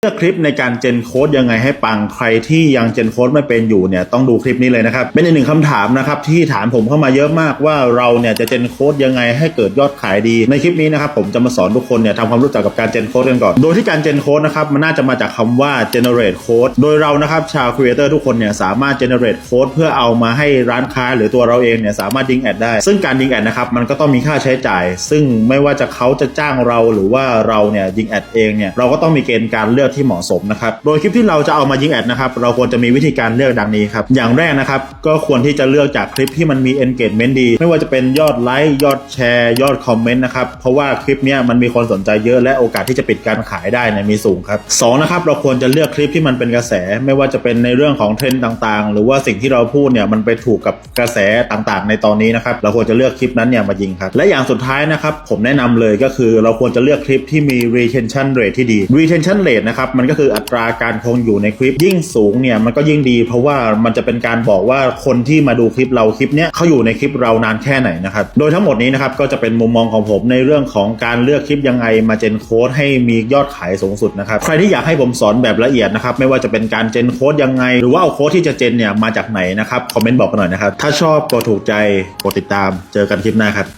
เลือกคลิปในการเจนโค้ดยังไงให้ปังใครที่ยังเจนโค้ดไม่เป็นอยู่เนี่ยต้องดูคลิปนี้เลยนะครับ เป็นอีกหนึ่งคำถามนะครับที่ถามผมเข้ามาเยอะมากว่าเราเนี่ยจะเจนโค้ดยังไงให้เกิดยอดขายดีในคลิปนี้นะครับผมจะมาสอนทุกคนเนี่ยทำความรู้จักกับการเจนโค้ดกันก่อน โดยที่การเจนโค้ดนะครับมันน่าจะมาจากคำว่า generate code โดยเรานะครับชาว creator ทุกคนเนี่ยสามารถ generate code เพื่อเอามาให้ร้านค้าหรือตัวเราเองเนี่ยสามารถยิงแอดได้ ซึ่งการยิงแอดนะครับมันก็ต้องมีค่าใช้จ่าย ซึ่งไม่ว่าจะเขาจะจ้างเราหรือว่าเราเนี่ยยิงแอดเองเนี่ยเราก็ต้องมีเกณฑ์การเลือกที่เหมาะสมนะครับ โดยคลิปที่เราจะเอามายิงแอดนะครับ เราควรจะมีวิธีการเลือกดังนี้ครับ อย่างแรกนะครับ ก็ควรที่จะเลือกจากคลิปที่มันมี engagement ดี ไม่ว่าจะเป็นยอดไลค์ ยอดแชร์ ยอดคอมเมนต์นะครับ เพราะว่าคลิปนี้มันมีคนสนใจเยอะและโอกาสที่จะปิดการขายได้เนี่ยมีสูงครับสองนะครับ เราควรจะเลือกคลิปที่มันเป็นกระแส ไม่ว่าจะเป็นในเรื่องของเทรนด์ต่างๆ หรือว่าสิ่งที่เราพูดเนี่ยมันไปถูกกับกระแสต่างๆ ในตอนนี้นะครับ เราควรจะเลือกคลิปนั้นเนี่ยมายิงครับ และอย่างสุดท้ายนะครับ ผมแนะนำเลยก็คือเราควรจะเลือกคลิปที่มี retention rate ที่ดี retention rate นะครับมันก็คืออัตราการคงอยู่ในคลิปยิ่งสูงเนี่ยมันก็ยิ่งดี เพราะว่ามันจะเป็นการบอกว่าคนที่มาดูคลิปเราคลิปเนี้ยเขาอยู่ในคลิปเรานานแค่ไหนนะครับโดยทั้งหมดนี้นะครับก็จะเป็นมุมมองของผมในเรื่องของการเลือกคลิปยังไงมาเจนโค้ดให้มียอดขายสูงสุดนะครับใครที่อยากให้ผมสอนแบบละเอียดนะครับไม่ว่าจะเป็นการเจนโค้ดยังไง หรือว่าเอาโค้ดที่จะเจนเนี่ยมาจากไหนนะครับคอมเมนต์บอกกันหน่อยนะครับถ้าชอบกดถูกใจกดติดตามเจอกันคลิปหน้าครับ